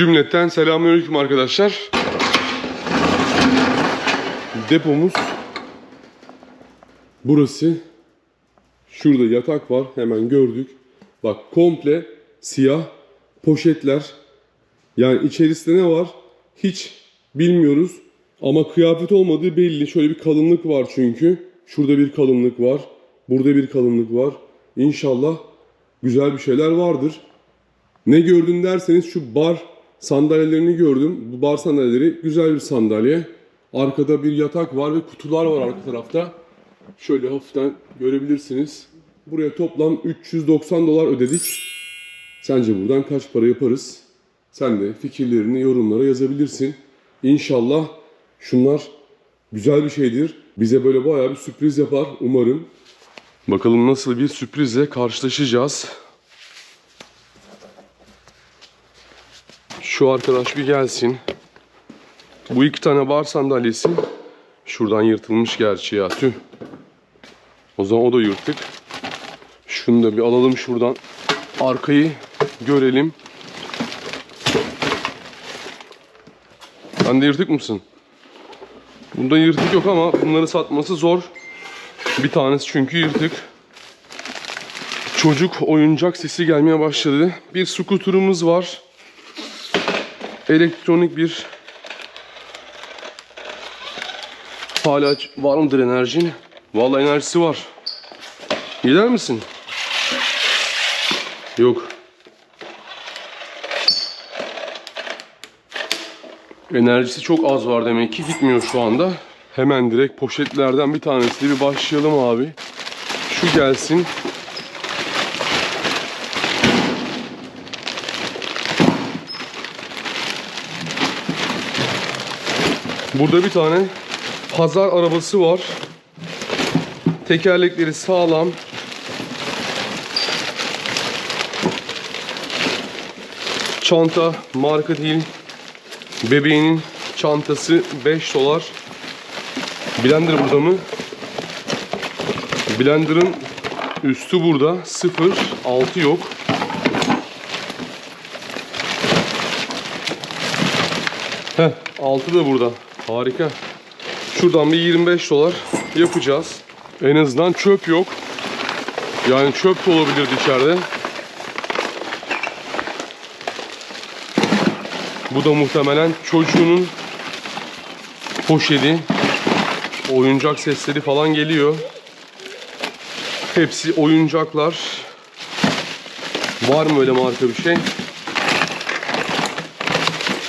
Cümleten selamünaleyküm arkadaşlar. Depomuz burası. Şurada yatak var. Hemen gördük. Bak komple siyah poşetler. Yani içerisinde ne var? Hiç bilmiyoruz. Ama kıyafet olmadığı belli. Şöyle bir kalınlık var çünkü. Şurada bir kalınlık var. Burada bir kalınlık var. İnşallah güzel bir şeyler vardır. Ne gördün derseniz şu bar sandalyelerini gördüm. Bu bar sandalyeleri güzel bir sandalye. Arkada bir yatak var ve kutular var arka tarafta. Şöyle hafiften görebilirsiniz. Buraya toplam 390 dolar ödedik. Sence buradan kaç para yaparız? Sen de fikirlerini yorumlara yazabilirsin. İnşallah şunlar güzel bir şeydir. Bize böyle bayağı bir sürpriz yapar umarım. Bakalım nasıl bir sürprizle karşılaşacağız. Şu arkadaş bir gelsin. Bu iki tane bar sandalyesi şuradan yırtılmış gerçi ya tüh. O zaman o da yırtık. Şunu da bir alalım şuradan. Arkayı görelim. Sen de yırtık mısın? Bunda yırtık yok ama bunları satması zor. Bir tanesi çünkü yırtık. Çocuk oyuncak sesi gelmeye başladı. Bir skuterımız var. Elektronik bir Hala var mıdır enerjin? Vallahi enerjisi var. Gider misin? Yok. Enerjisi çok az var demek ki gitmiyor şu anda. Hemen direkt poşetlerden bir tanesiyle bir başlayalım abi. Şu gelsin. Burada bir tane pazar arabası var. Tekerlekleri sağlam. Çanta marka değil. Bebeğinin çantası 5 dolar. Blender burada mı? Blender'ın üstü burada. 0, 6 yok. Heh, 6 da burada. Harika. Şuradan bir 25 dolar yapacağız. En azından çöp yok. Yani çöp de olabilirdi içeride. Bu da muhtemelen çocuğunun poşeti. Oyuncak sesleri falan geliyor. Hepsi oyuncaklar. Var mı öyle marka bir şey?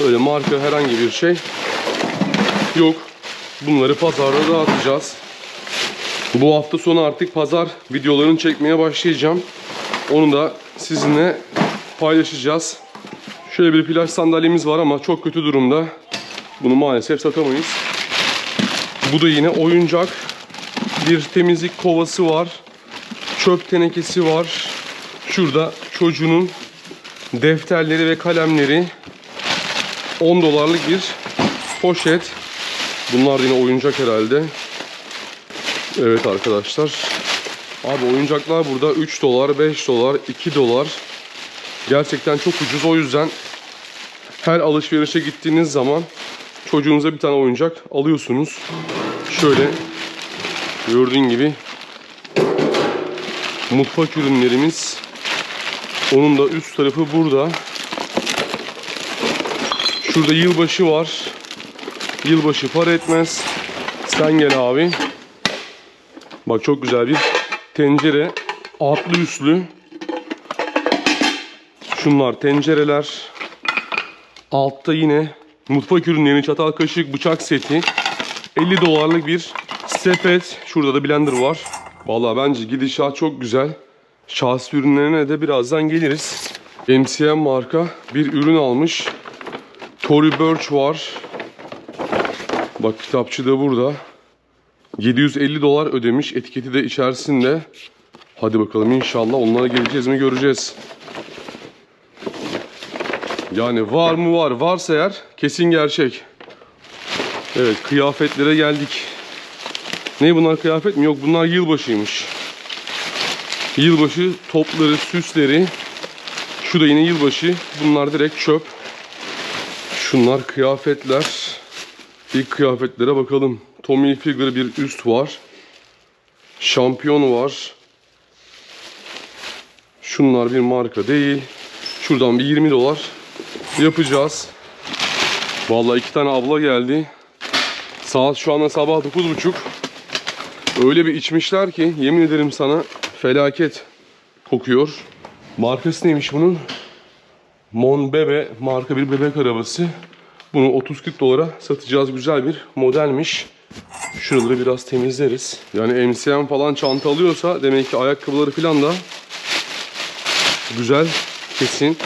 Öyle marka herhangi bir şey yok. Bunları pazarda dağıtacağız. Bu hafta sonu artık pazar videolarını çekmeye başlayacağım. Onu da sizinle paylaşacağız. Şöyle bir plaj sandalyemiz var ama çok kötü durumda. Bunu maalesef satamayız. Bu da yine oyuncak. Bir temizlik kovası var. Çöp tenekesi var. Şurada çocuğunun defterleri ve kalemleri 10 dolarlık bir poşet. Bunlar yine oyuncak herhalde. Evet arkadaşlar. Abi oyuncaklar burada 3 dolar, 5 dolar, 2 dolar. Gerçekten çok ucuz. O yüzden her alışverişe gittiğiniz zaman çocuğunuza bir tane oyuncak alıyorsunuz. Şöyle gördüğün gibi mutfak ürünlerimiz. Onun da üst tarafı burada. Şurada yılbaşı var. Yılbaşı para etmez. Sen gel abi. Bak çok güzel bir tencere. Altlı üstlü. Şunlar tencereler. Altta yine mutfak ürünleri, çatal, kaşık, bıçak seti. 50 dolarlık bir sepet. Şurada da blender var. Vallahi bence gidişat çok güzel. Şahsi ürünlerine de birazdan geliriz. MCM marka bir ürün almış. Tory Burch var. Bak kitapçı da burada. 750 dolar ödemiş. Etiketi de içerisinde. Hadi bakalım inşallah onlara geleceğiz mi göreceğiz. Yani var mı var. Varsa eğer kesin gerçek. Evet kıyafetlere geldik. Ne bunlar kıyafet mi? Yok bunlar yılbaşıymış. Yılbaşı topları, süsleri. Şu da yine yılbaşı. Bunlar direkt çöp. Şunlar kıyafetler. İlk kıyafetlere bakalım. Tommy Hilfiger bir üst var. Şampiyon var. Şunlar bir marka değil. Şuradan bir 20 dolar yapacağız. Vallahi iki tane abla geldi. Saat şu anda sabah 9.30. Öyle bir içmişler ki yemin ederim sana felaket kokuyor. Markası neymiş bunun? Mon Bebe marka bir bebek arabası. Bunu 30-40 dolara satacağız. Güzel bir modelmiş. Şuraları biraz temizleriz. Yani MCM falan çanta alıyorsa demek ki ayakkabıları falan da güzel kesin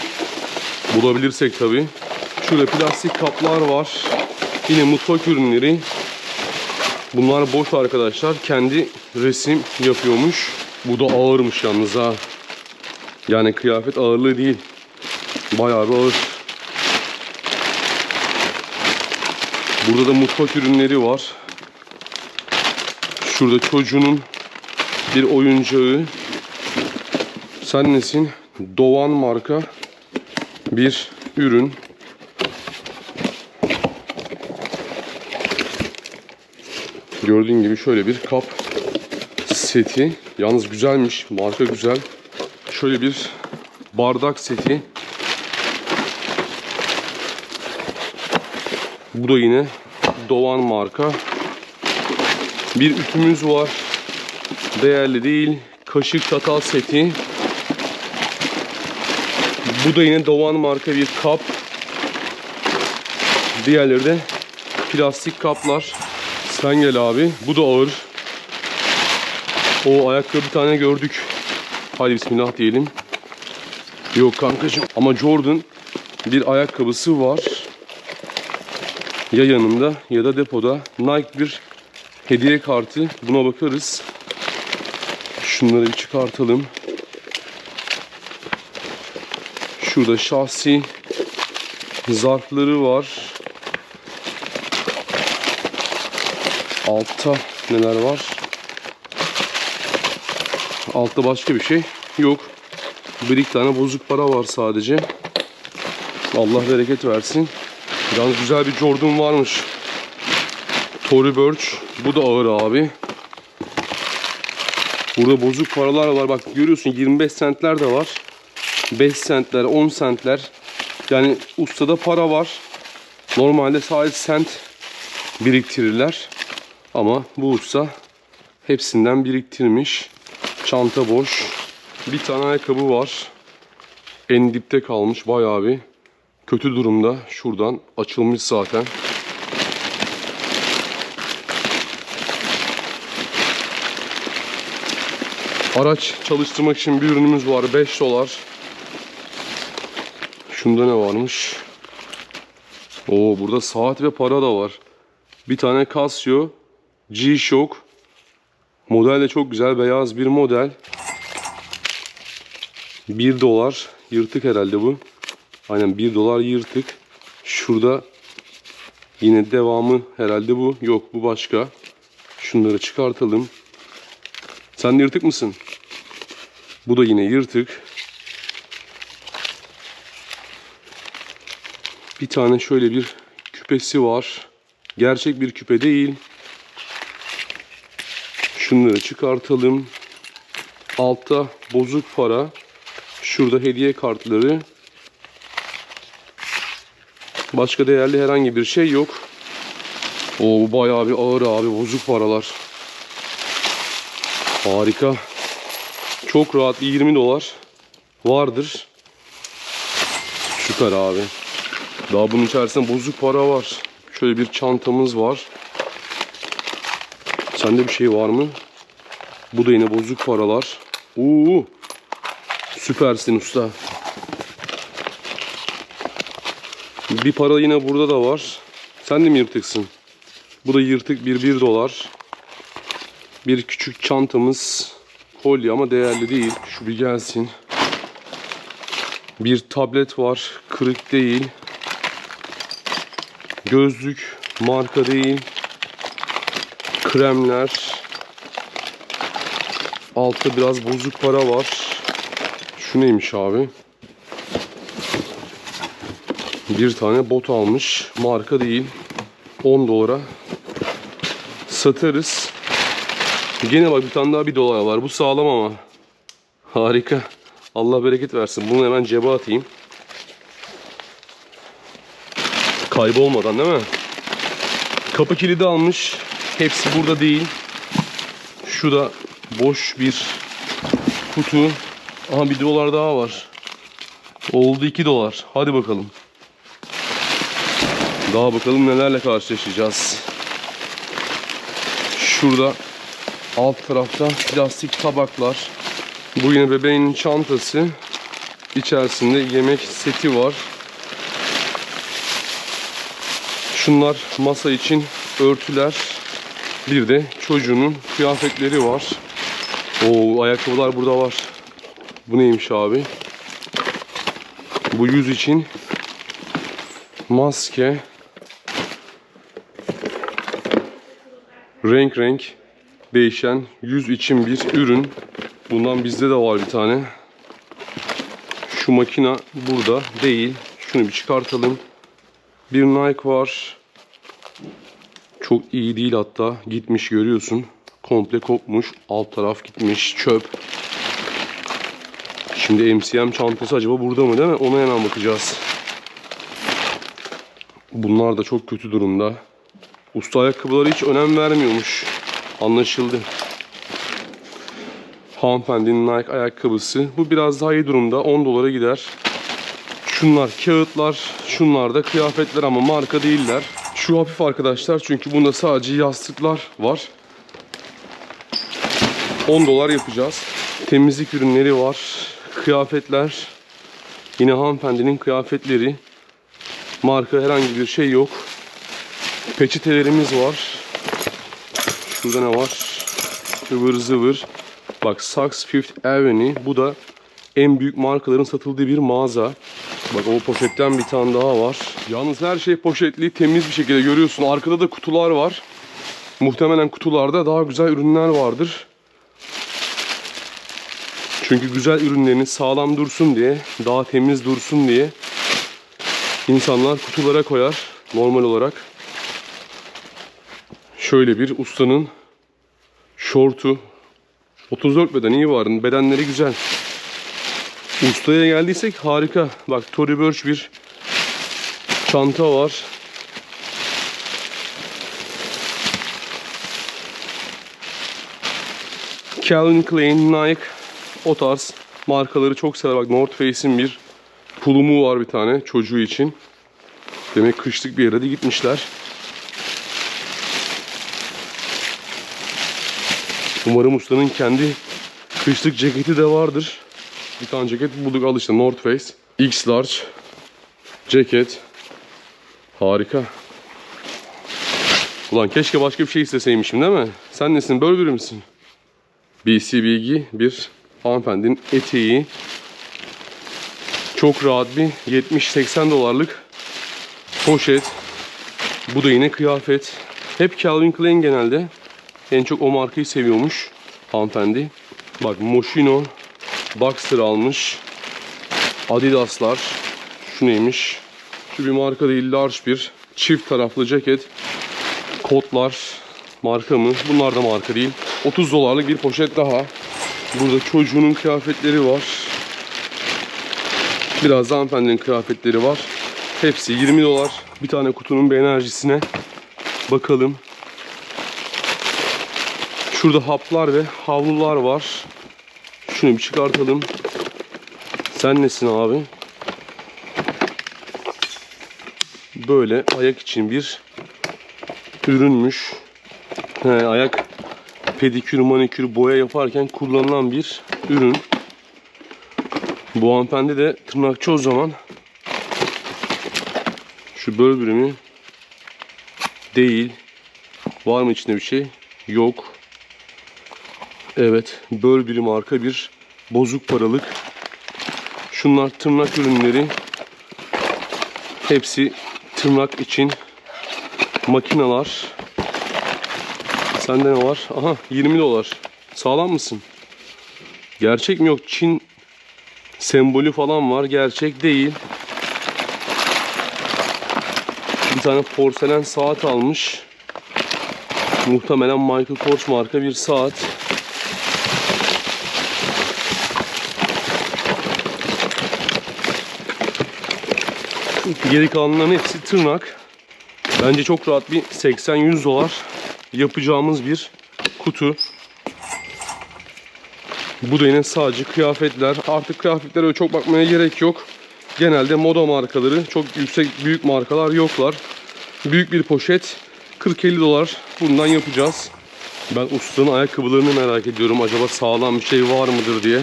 bulabilirsek tabi. Şurada plastik kaplar var. Yine mutfak ürünleri. Bunlar boş arkadaşlar. Kendi resim yapıyormuş. Bu da ağırmış yalnız ha. Yani kıyafet ağırlığı değil. Bayağı bir ağır. Burada da mutfak ürünleri var. Şurada çocuğunun bir oyuncağı. Sen nesin? Doğan marka bir ürün. Gördüğün gibi şöyle bir kap seti. Yalnız güzelmiş. Marka güzel. Şöyle bir bardak seti. Bu da yine Doğan marka. Bir ütümüz var. Değerli değil. Kaşık çatal seti. Bu da yine Doğan marka bir kap. Diğerleri de plastik kaplar. Sen gel abi. Bu da ağır. O ayakkabı bir tane gördük. Hadi bismillah diyelim. Yok kankacığım. Ama Jordan bir ayakkabısı var. Ya yanında ya da depoda. Nike bir hediye kartı. Buna bakarız. Şunları bir çıkartalım. Şurada şahsi zarfları var. Altta neler var? Altta başka bir şey yok. Bir iki tane bozuk para var sadece. Allah bereket versin. Yalnız güzel bir Jordan varmış. Tory Burch. Bu da ağır abi. Burada bozuk paralar var. Bak görüyorsun 25 centler de var. 5 centler, 10 centler. Yani ustada para var. Normalde sadece cent biriktirirler. Ama bu usta hepsinden biriktirmiş. Çanta boş. Bir tane ayakkabı var. En dipte kalmış bayağı bir kötü durumda. Şuradan açılmış zaten. Araç çalıştırmak için bir ürünümüz var. 5 dolar. Şunda ne varmış? Oo burada saat ve para da var. Bir tane Casio G-Shock. Model de çok güzel. Beyaz bir model. 1 dolar. Yırtık herhalde bu. Aynen 1 dolar yırtık. Şurada yine devamı herhalde bu. Yok bu başka. Şunları çıkartalım. Sen de yırtık mısın? Bu da yine yırtık. Bir tane şöyle bir küpesi var. Gerçek bir küpe değil. Şunları çıkartalım. Altta bozuk para. Şurada hediye kartları. Başka değerli herhangi bir şey yok. Bu bayağı bir ağır abi. Bozuk paralar. Harika. Çok rahat bir 20 dolar vardır. Süper abi. Daha bunun içerisinde bozuk para var. Şöyle bir çantamız var. Sende bir şey var mı? Bu da yine bozuk paralar. Oo. Süpersin usta. Bir para yine burada da var. Sen de mi yırtıksın? Bu da yırtık bir 1 dolar. Bir küçük çantamız. Kolye ama değerli değil. Şu bir gelsin. Bir tablet var. Kırık değil. Gözlük marka değil. Kremler. Altta biraz bozuk para var. Şu neymiş abi? Bir tane bot almış. Marka değil. 10 dolara satarız. Gene bak bir tane daha bir dolar var. Bu sağlam ama. Harika. Allah bereket versin. Bunu hemen cebe atayım. Kaybolmadan değil mi? Kapı kilidi almış. Hepsi burada değil. Şu da boş bir kutu. Aha bir dolar daha var. Oldu 2 dolar. Hadi bakalım. Daha bakalım nelerle karşılaşacağız. Şurada alt tarafta plastik tabaklar. Bu yine bebeğin çantası. İçerisinde yemek seti var. Şunlar masa için örtüler. Bir de çocuğunun kıyafetleri var. Oo ayakkabılar burada var. Bu neymiş abi? Bu yüz için maske. Renk renk değişen yüz için bir ürün. Bundan bizde de var bir tane. Şu makina burada değil. Şunu bir çıkartalım. Bir Nike var. Çok iyi değil hatta. Gitmiş görüyorsun. Komple kopmuş. Alt taraf gitmiş. Çöp. Şimdi MCM çantası acaba burada mı değil mi? Ona hemen bakacağız. Bunlar da çok kötü durumda. Usta ayakkabıları hiç önem vermiyormuş. Anlaşıldı. Hanımefendinin Nike ayakkabısı. Bu biraz daha iyi durumda. 10 dolara gider. Şunlar kağıtlar. Şunlar da kıyafetler ama marka değiller. Şu hafif arkadaşlar çünkü bunda sadece yastıklar var. 10 dolar yapacağız. Temizlik ürünleri var. Kıyafetler. Yine hanımefendinin kıyafetleri. Marka herhangi bir şey yok. Peçetelerimiz var. Şurada ne var? Ivır zıvır. Bak Saks Fifth Avenue. Bu da en büyük markaların satıldığı bir mağaza. Bak o poşetten bir tane daha var. Yalnız her şey poşetli, temiz bir şekilde görüyorsun. Arkada da kutular var. Muhtemelen kutularda daha güzel ürünler vardır. Çünkü güzel ürünlerini sağlam dursun diye, daha temiz dursun diye insanlar kutulara koyar normal olarak. Şöyle bir ustanın şortu 34 beden iyi var. Bedenleri güzel. Ustaya geldiysek harika. Bak Tory Burch bir çanta var. Calvin Klein, Nike o tarz markaları çok sever. Bak North Face'in bir pulumu var bir tane çocuğu için. Demek kışlık bir yere de gitmişler. Umarım ustanın kendi kışlık ceketi de vardır. Bir tane ceket bulduk al işte North Face. X large ceket. Harika. Ulan keşke başka bir şey isteseymişim değil mi? Sen nesin? Burberry misin? BC Bilgi bir hanımefendinin eteği. Çok rahat bir 70-80 dolarlık poşet. Bu da yine kıyafet. Hep Calvin Klein genelde. En çok o markayı seviyormuş hanımefendi. Bak Moschino Boxer almış. Adidaslar. Şu neymiş? Şu bir marka değil large bir çift taraflı ceket. Kotlar. Marka mı? Bunlar da marka değil. 30 dolarlık bir poşet daha. Burada çocuğunun kıyafetleri var. Biraz da hanımefendinin kıyafetleri var. Hepsi 20 dolar. Bir tane kutunun bir enerjisine bakalım. Şurada haplar ve havlular var. Şunu bir çıkartalım. Sen nesin abi? Böyle ayak için bir ürünmüş. He, ayak pedikür, manikür, boya yaparken kullanılan bir ürün. Bu hanımefendi de tırnakçı o zaman. Şu böl bölümü değil. Var mı içinde bir şey? Yok. Evet, böl bir marka bir bozuk paralık. Şunlar tırnak ürünleri. Hepsi tırnak için makineler. Sende ne var? Aha 20 dolar. Sağlam mısın? Gerçek mi yok? Çin sembolü falan var. Gerçek değil. tane porselen saat almış. Muhtemelen Michael Kors marka bir saat. Geri kalanların hepsi tırnak. Bence çok rahat bir 80-100 dolar yapacağımız bir kutu. Bu da yine sadece kıyafetler. Artık kıyafetlere çok bakmaya gerek yok. Genelde moda markaları, çok yüksek büyük markalar yoklar. Büyük bir poşet 40-50 dolar bundan yapacağız. Ben ustanın ayakkabılarını merak ediyorum. Acaba sağlam bir şey var mıdır diye.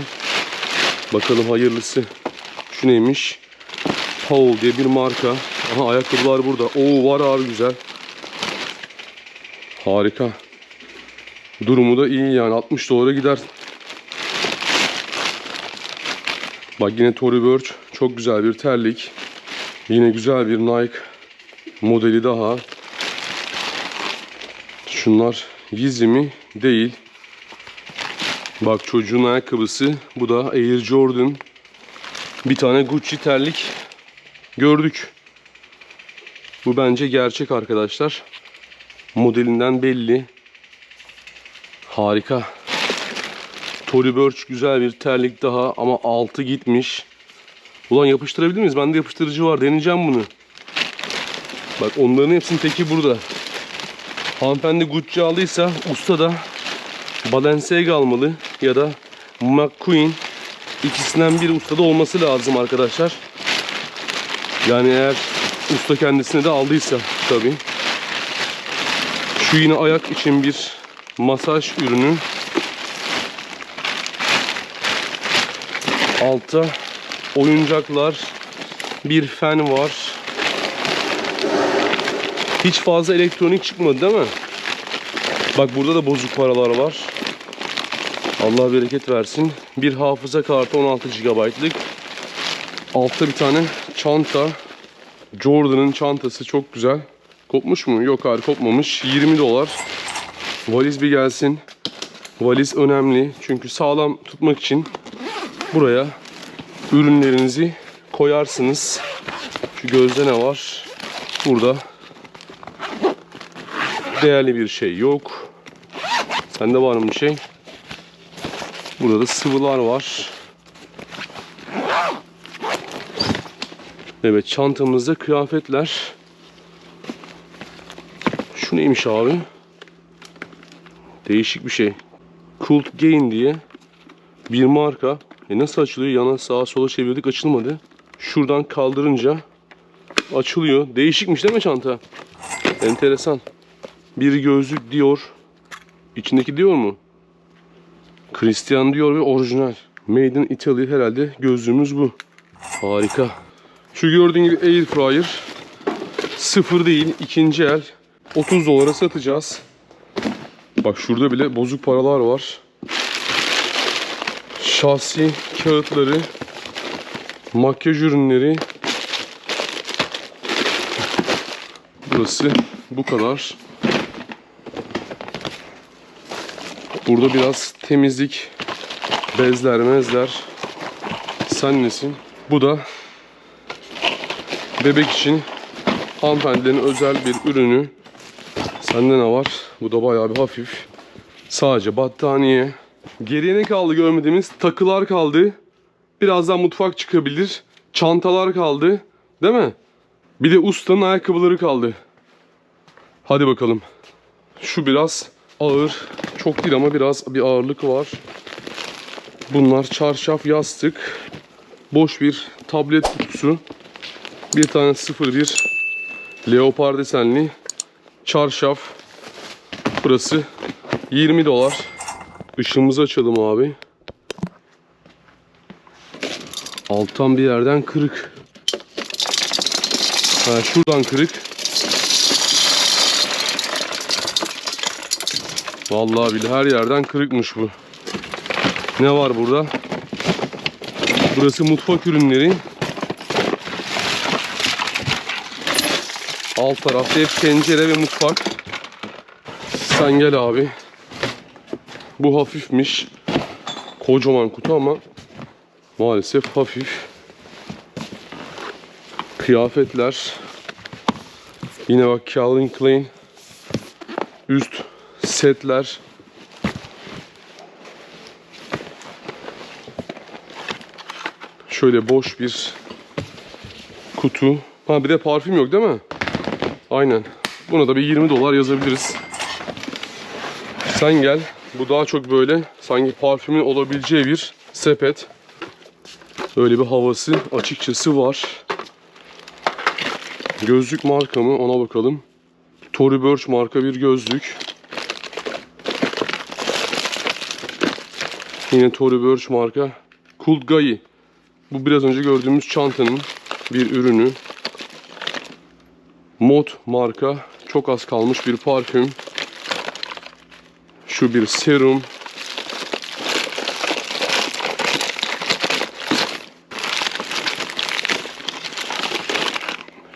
Bakalım hayırlısı. Şu neymiş? Paul diye bir marka. Aha ayakkabılar burada. Oo var abi güzel. Harika. Durumu da iyi yani 60 dolara gider. Bak yine Tory Burch çok güzel bir terlik. Yine güzel bir Nike modeli daha. Şunlar Yeezy mi? Değil. Bak çocuğun ayakkabısı. Bu da Air Jordan. Bir tane Gucci terlik gördük. Bu bence gerçek arkadaşlar. Modelinden belli. Harika. Tory Burch güzel bir terlik daha ama altı gitmiş. Ulan yapıştırabilir miyiz? Bende yapıştırıcı var. Deneyeceğim bunu. Bak onların hepsinin teki burada. Hanımefendi Gucci aldıysa usta da Balenciaga almalı ya da McQueen ikisinden bir ustada olması lazım arkadaşlar. Yani eğer usta kendisine de aldıysa tabii. Şu yine ayak için bir masaj ürünü. Altta oyuncaklar, bir fen var. Hiç fazla elektronik çıkmadı değil mi? Bak burada da bozuk paralar var. Allah bereket versin. Bir hafıza kartı 16 GB'lık. Altta bir tane çanta. Jordan'ın çantası çok güzel. Kopmuş mu? Yok hayır kopmamış. 20 dolar. Valiz bir gelsin. Valiz önemli. Çünkü sağlam tutmak için buraya ürünlerinizi koyarsınız. Şu gözde ne var? Burada değerli bir şey yok. Sende var mı bir şey? Burada da sıvılar var. Evet çantamızda kıyafetler. Şu neymiş abi? Değişik bir şey. Cult Gain diye bir marka. E nasıl açılıyor? Yana sağa sola çevirdik açılmadı. Şuradan kaldırınca açılıyor. Değişikmiş değil mi çanta? Enteresan. Bir gözlük Dior. İçindeki Dior mu? Christian Dior ve orijinal. Made in Italy herhalde gözlüğümüz bu. Harika. Şu gördüğün gibi air fryer. Sıfır değil, ikinci el. 30 dolara satacağız. Bak şurada bile bozuk paralar var. Şahsi kağıtları, makyaj ürünleri. Burası bu kadar. Burada biraz temizlik, bezler, mezler. Sen nesin? Bu da bebek için hanımefendilerin özel bir ürünü. Sende ne var? Bu da bayağı bir hafif. Sadece battaniye. Geriye ne kaldı görmediğimiz? Takılar kaldı. Birazdan mutfak çıkabilir. Çantalar kaldı. Değil mi? Bir de ustanın ayakkabıları kaldı. Hadi bakalım. Şu biraz ağır. Çok değil ama biraz bir ağırlık var. Bunlar çarşaf, yastık. Boş bir tablet kutusu. Bir tane 01 leopar desenli çarşaf. Burası 20 dolar. Işığımızı açalım abi. Alttan bir yerden kırık. Ha, şuradan kırık. Vallahi bile her yerden kırıkmış bu. Ne var burada? Burası mutfak ürünleri. Alt tarafta hep tencere ve mutfak. Sen gel abi. Bu hafifmiş. Kocaman kutu ama maalesef hafif. Kıyafetler. Yine bak Calvin Klein üst setler. Şöyle boş bir kutu. Ha bir de parfüm yok değil mi? Aynen. Buna da bir 20 dolar yazabiliriz. Sen gel. Bu daha çok böyle sanki parfümün olabileceği bir sepet. Böyle bir havası açıkçası var. Gözlük marka mı ona bakalım. Tory Burch marka bir gözlük. Yine Tory Burch marka. Kulgai. Bu biraz önce gördüğümüz çantanın bir ürünü. Mod marka. Çok az kalmış bir parfüm. Şu bir serum.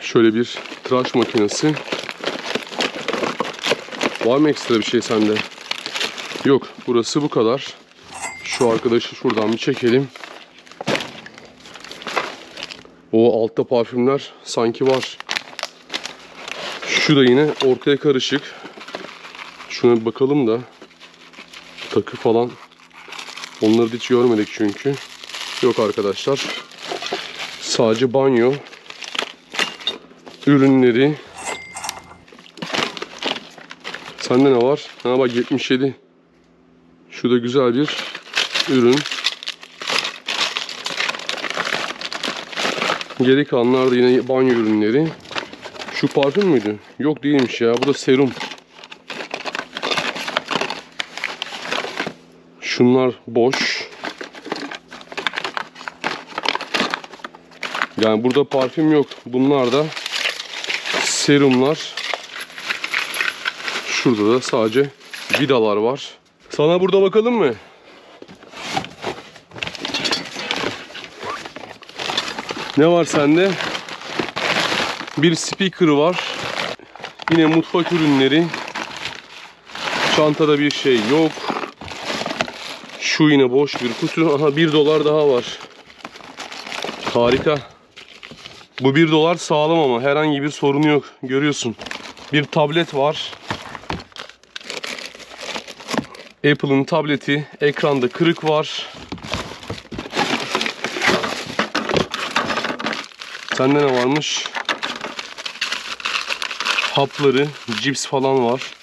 Şöyle bir tıraş makinesi. Var mı ekstra bir şey sende? Yok. Burası bu kadar. Şu arkadaşı şuradan bir çekelim. O altta parfümler sanki var. Şu da yine ortaya karışık. Şuna bir bakalım da. Takı falan. Onları hiç görmedik çünkü. Yok arkadaşlar. Sadece banyo ürünleri. Sende ne var? Ha bak 77. Şu da güzel bir ürün. Geri kalanlar da yine banyo ürünleri. Şu parfüm müydü? Yok değilmiş ya. Bu da serum. Şunlar boş. Yani burada parfüm yok. Bunlar da serumlar. Şurada da sadece vidalar var. Sana burada bakalım mı? Ne var sende? Bir speaker var. Yine mutfak ürünleri. Çantada bir şey yok. Şu yine boş bir kutu. Aha 1 dolar daha var. Harika. Bu 1 dolar sağlam ama herhangi bir sorunu yok. Görüyorsun. Bir tablet var. Apple'ın tableti. Ekranda kırık var. Sende ne varmış? Hapları, cips falan var.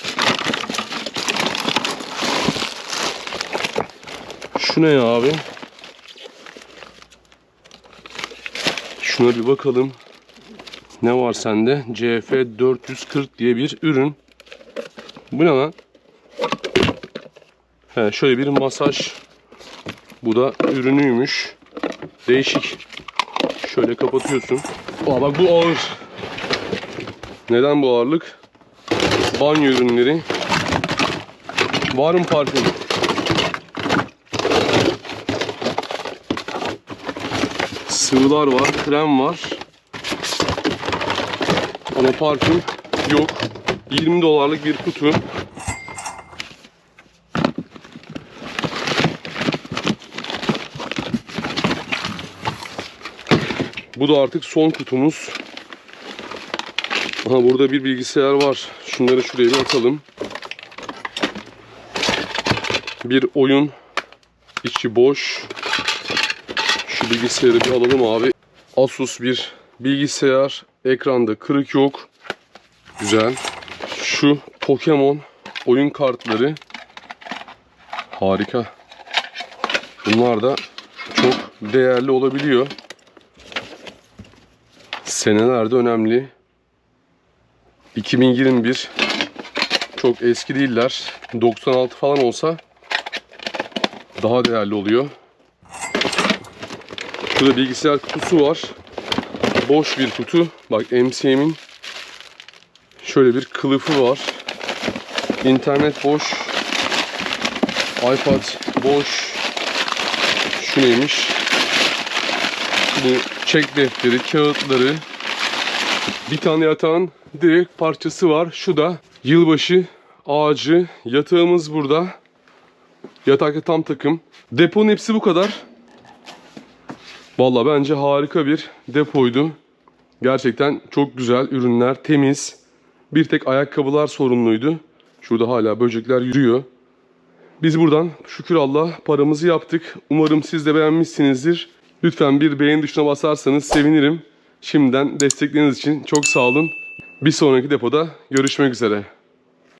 Şu ne ya abi? Şuna bir bakalım. Ne var sende? CF 440 diye bir ürün. Bu ne lan? He, şöyle bir masaj. Bu da ürünüymüş. Değişik. Şöyle kapatıyorsun. Aa bak bu ağır. Neden bu ağırlık? Banyo ürünleri. Var mı parfüm? Sıvılar var, krem var. Ama parfüm yok. 20 dolarlık bir kutu. Bu da artık son kutumuz. Aha burada bir bilgisayar var. Şunları şuraya bir atalım. Bir oyun. içi boş. Şu bilgisayarı bir alalım abi. Asus bir bilgisayar. Ekranda kırık yok. Güzel. Şu Pokemon oyun kartları. Harika. Bunlar da çok değerli olabiliyor. Senelerde önemli. 2021 çok eski değiller. 96 falan olsa daha değerli oluyor. Şurada bilgisayar kutusu var. Boş bir kutu. Bak MCM'in şöyle bir kılıfı var. İnternet boş. iPad boş. Şu neymiş? Bu çek defteri, kağıtları. Bir tane yatağın direkt parçası var. Şu da yılbaşı ağacı. Yatağımız burada. Yatakta tam takım. Deponun hepsi bu kadar. Valla bence harika bir depoydu. Gerçekten çok güzel ürünler, temiz. Bir tek ayakkabılar sorunluydu. Şurada hala böcekler yürüyor. Biz buradan şükür Allah paramızı yaptık. Umarım siz de beğenmişsinizdir. Lütfen bir beğen tuşuna basarsanız sevinirim. Şimdiden destekleriniz için çok sağ olun. Bir sonraki depoda görüşmek üzere.